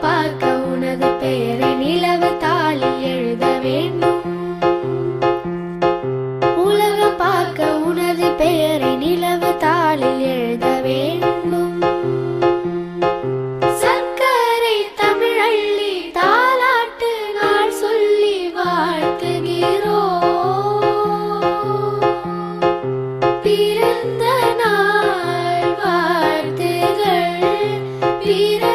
பார்க்க உனது பெயரை நிலவு தாளி எழுத வேண்டும். உலகம் பார்க்க உனது பெயரை நிலவு தாளி எழுத வேண்டும். சர்க்கரை தமிழள்ளி தாலாட்டு நாள் சொல்லி வாழ்த்துகிறோம். பிறந்த நாள் வாழ்த்துகள் பிற